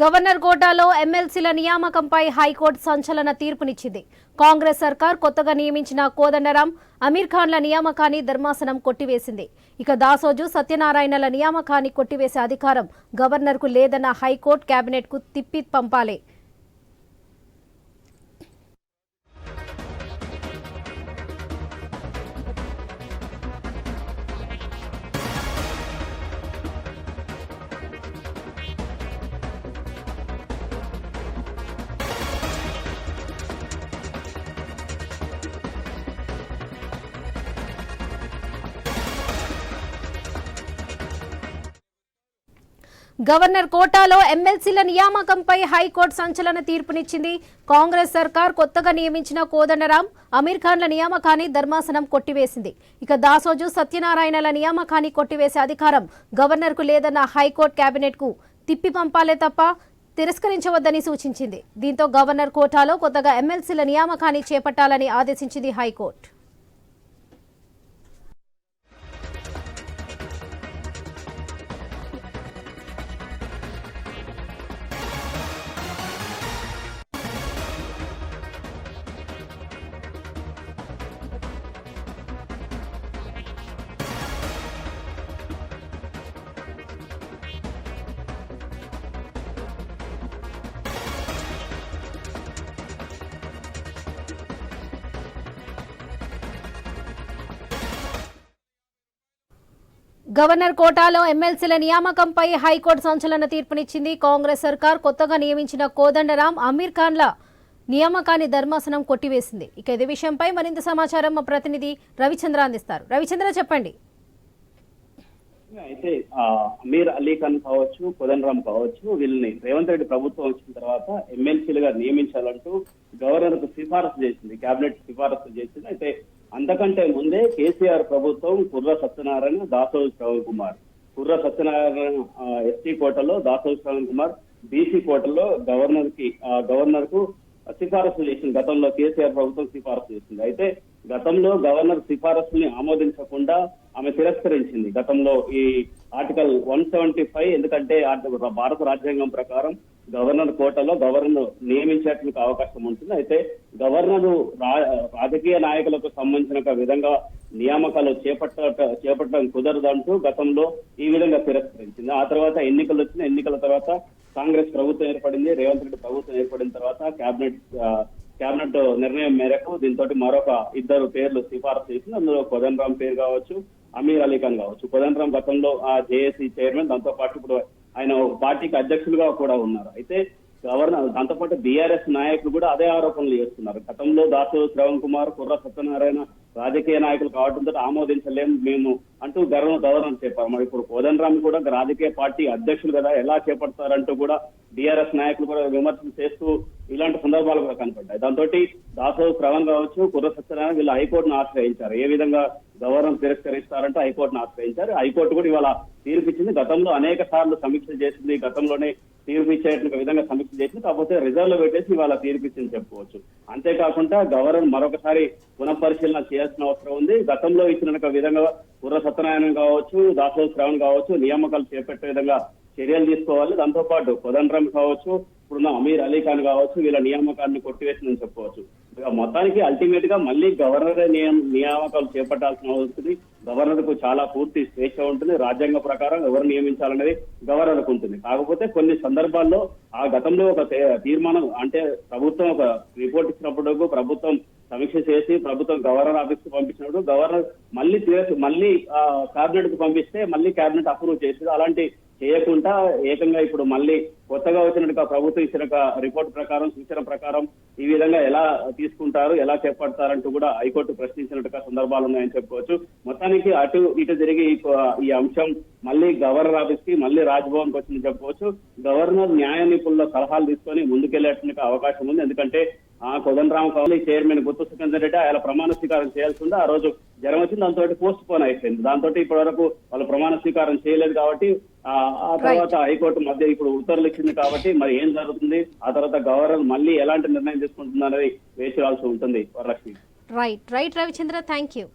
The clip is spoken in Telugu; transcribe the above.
గవర్నర్ కోటాలో ఎమ్మెల్సీల నియామకంపై హైకోర్టు సంచలన తీర్పునిచ్చింది. కాంగ్రెస్ సర్కార్ కొత్తగా నియమించిన కోదండరాం అమీర్ ఖాన్ల నియామకాన్ని ధర్మాసనం కొట్టివేసింది. ఇక దాసోజు సత్యనారాయణల నియామకాన్ని కొట్టివేసే అధికారం గవర్నర్కు లేదన్న హైకోర్టు కేబినెట్కు తిప్పి పంపాలి. గవర్నర్ కోటాలో ఎమ్మెల్సీల నియామకంపై హైకోర్టు సంచలన తీర్పునిచ్చింది. కాంగ్రెస్ సర్కార్ కొత్తగా నియమించిన కోదండరాం అమీర్ ఖాన్ల నియామకాన్ని ధర్మాసనం కొట్టివేసింది. ఇక దాసోజు సత్యనారాయణల నియామకాన్ని కొట్టివేసే అధికారం గవర్నర్కు లేదన్న హైకోర్టు కేబినెట్కు తిప్పి పంపాలే తప్ప తిరస్కరించవద్దని సూచించింది. దీంతో గవర్నర్ కోటాలో కొత్తగా ఎమ్మెల్సీల నియామకాన్ని చేపట్టాలని ఆదేశించింది హైకోర్టు. గవర్నర్ కోటాలో ఎమ్మెల్సీల నియామకంపై హైకోర్టు సంచలన తీర్పునిచ్చింది కాంగ్రెస్ సర్కార్. కొత్తగా నియమించిన కోదండరాం అమీర్ ఖాన్ల నియామకాన్ని ధర్మాసనం కొట్టివేసింది. ఇక ఇదే విషయంపై మరింత సమాచారం మా ప్రతినిధి రవిచంద్ర అందిస్తారు. రవిచంద్ర చెప్పండి. అయితే అమీర్ అలీ ఖాన్ కావచ్చు కోదండరాం కావచ్చు వీళ్ళని రేవంత్ రెడ్డి ప్రభుత్వం వచ్చిన తర్వాత ఎమ్మెల్సీలుగా నియమించాలంటూ గవర్నర్కు సిఫారసు చేసింది కేబినెట్ సిఫారసు చేసింది. అయితే అంతకంటే ముందే కేసీఆర్ ప్రభుత్వం కుర్ర సత్యనారాయణ దాసోజు శ్రవణ్ కుమార్. కుర్ర సత్యనారాయణ ఎస్టీ కోటలో దాసోజు శ్రవణ్ కుమార్ బీసీ కోటలో గవర్నర్కి గవర్నర్కు సిఫారసు చేసింది. గతంలో కేసీఆర్ ప్రభుత్వం సిఫారసు చేసింది. అయితే గతంలో గవర్నర్ సిఫారసుని ఆమోదించకుండా ఆమె తిరస్కరించింది. గతంలో ఈ ఆర్టికల్ వన్ సెవెంటీ ఫైవ్ ఎందుకంటే భారత రాజ్యాంగం ప్రకారం గవర్నర్ కోటలో గవర్నర్ నియమించేందుకు అవకాశం ఉంటుంది. అయితే గవర్నర్ రా- రాజకీయ నాయకులకు సంబంధించిన ఒక విధంగా నియామకాలు చేపట్ట చేపట్టడం కుదరదంటూ గతంలో ఈ విధంగా తిరస్కరించింది. ఆ తర్వాత ఎన్నికలు వచ్చిన ఎన్నికల తర్వాత కాంగ్రెస్ ప్రభుత్వం ఏర్పడింది. రేవంత్ రెడ్డి ప్రభుత్వం ఏర్పడిన తర్వాత కేబినెట్ కేబినెట్ నిర్ణయం మేరకు దీంతో మరొక ఇద్దరు పేర్లు సిఫారసు చేసింది. అందులో కోదండరాం పేరు కావచ్చు అమీర్ అలీ ఖాన్ కావచ్చు. కోదండరాం గతంలో ఆ జేఏసీ చైర్మన్. దాంతో పాటు ఇప్పుడు ఆయన పార్టీకి అధ్యక్షులుగా కూడా ఉన్నారు. అయితే గవర్నర్ దాంతో పాటు బీఆర్ఎస్ నాయకులు కూడా అదే ఆరోపణలు చేస్తున్నారు. గతంలో దాసు శ్రవణ్ కుమార్ కుర్ర సత్యనారాయణ రాజకీయ నాయకులు కావడంతో ఆమోదించలేం మేము అంటూ గర్వం గవర్నర్ చెప్పారు మరి ఇప్పుడు కోదండరామ్ కూడా రాజకీయ పార్టీ అధ్యక్షులు కదా ఎలా చేపడతారంటూ కూడా బీఆర్ఎస్ నాయకులు కూడా విమర్శలు చేస్తూ ఇలాంటి సందర్భాలు కూడా కనపడ్డాయి. దాంతో దాసో శ్రవణ్ కావచ్చు కుర్ర సత్యనారాయణ వీళ్ళు హైకోర్టును ఆశ్రయించారు. ఏ విధంగా గవర్నర్ తిరస్కరిస్తారంటే హైకోర్టును ఆశ్రయించారు. హైకోర్టు కూడా ఇవాళ తీర్పు ఇచ్చింది గతంలో అనేక సార్లు సమీక్ష చేసింది. గతంలోనే తీర్పు ఇచ్చేటువంటి విధంగా సమీక్ష చేసింది. కాకపోతే రిజర్వ్లో పెట్టేసి ఇవాళ తీర్పు ఇచ్చింది చెప్పుకోవచ్చు. అంతేకాకుండా గవర్నర్ మరొకసారి పునఃపరిశీలన చేయాల్సిన అవసరం ఉంది. గతంలో ఇచ్చిన విధంగా కుర్ర సత్యనారాయణ కావచ్చు దాసో శ్రావణ్ కావచ్చు నియామకాలు చేపట్టే విధంగా చర్యలు తీసుకోవాలి. దాంతో పాటు కావచ్చు ఇప్పుడున్న అమీర్ అలీ ఖాన్ కావచ్చు వీళ్ళ నియామకాన్ని కొట్టివేసిందని చెప్పుకోవచ్చు. మొత్తానికి అల్టిమేట్గా మళ్ళీ గవర్నర్ నియమ- నియామకాలు చేపట్టాల్సిన అవసరం ఉంటుంది. గవర్నర్కు చాలా పూర్తి స్వేచ్ఛ ఉంటుంది. రాజ్యాంగ ప్రకారం ఎవరు నియమించాలనేది గవర్నర్కు ఉంటుంది. కాకపోతే కొన్ని సందర్భాల్లో ఆ గతంలో ఒక తీర్మానం అంటే ప్రభుత్వం ఒక రిపోర్ట్ ఇచ్చినప్పుడు ప్రభుత్వం సమీక్ష చేసి ప్రభుత్వం గవర్నర్ ఆఫీస్కు పంపించినప్పుడు గవర్నర్ మళ్ళీ మళ్ళీ కేబినెట్కు పంపిస్తే మళ్ళీ కేబినెట్ అప్రూవ్ చేసి అలాంటి చేయకుండా ఏకంగా ఇప్పుడు మళ్ళీ కొత్తగా వచ్చినట్టుగా ప్రభుత్వం ఇచ్చిన రిపోర్ట్ ప్రకారం సూచన ప్రకారం ఈ విధంగా ఎలా తీసుకుంటారు ఎలా చేపడతారంటూ కూడా హైకోర్టు ప్రశ్నించినట్టుగా సందర్భాలు ఉన్నాయని చెప్పుకోవచ్చు. మొత్తానికి అటు ఇటు జరిగి ఈ అంశం మళ్ళీ గవర్నర్ ఆఫీస్కి మళ్ళీ రాజ్భవన్కి వచ్చిందని చెప్పుకోవచ్చు. గవర్నర్ న్యాయ నిపుణుల సలహాలు తీసుకొని ముందుకెళ్ళేటువంటి అవకాశం ఉంది. ఎందుకంటే ఆ కోదండరామ కావాలి చైర్మన్ గుర్తు సుఖేందర్ రెడ్డి ఆయన ప్రమాణ స్వీకారం చేయాల్సి ఉంది ఆ రోజు జ్వరం వచ్చింది దాంతో పోస్ట్ పోన్ అయిపోయింది. దాంతో ఇప్పటి వరకు వాళ్ళు ప్రమాణ స్వీకారం చేయలేదు కాబట్టి ఆ ఆ తర్వాత హైకోర్టు మధ్య ఇప్పుడు ఉత్తర్వులు ఇచ్చింది కాబట్టి మరి ఏం జరుగుతుంది? ఆ తర్వాత గవర్నర్ మళ్ళీ ఎలాంటి నిర్ణయం తీసుకుంటుంది అనేది వేచి ఉంటుంది Varalakshmi. Right right Ravichandra thank you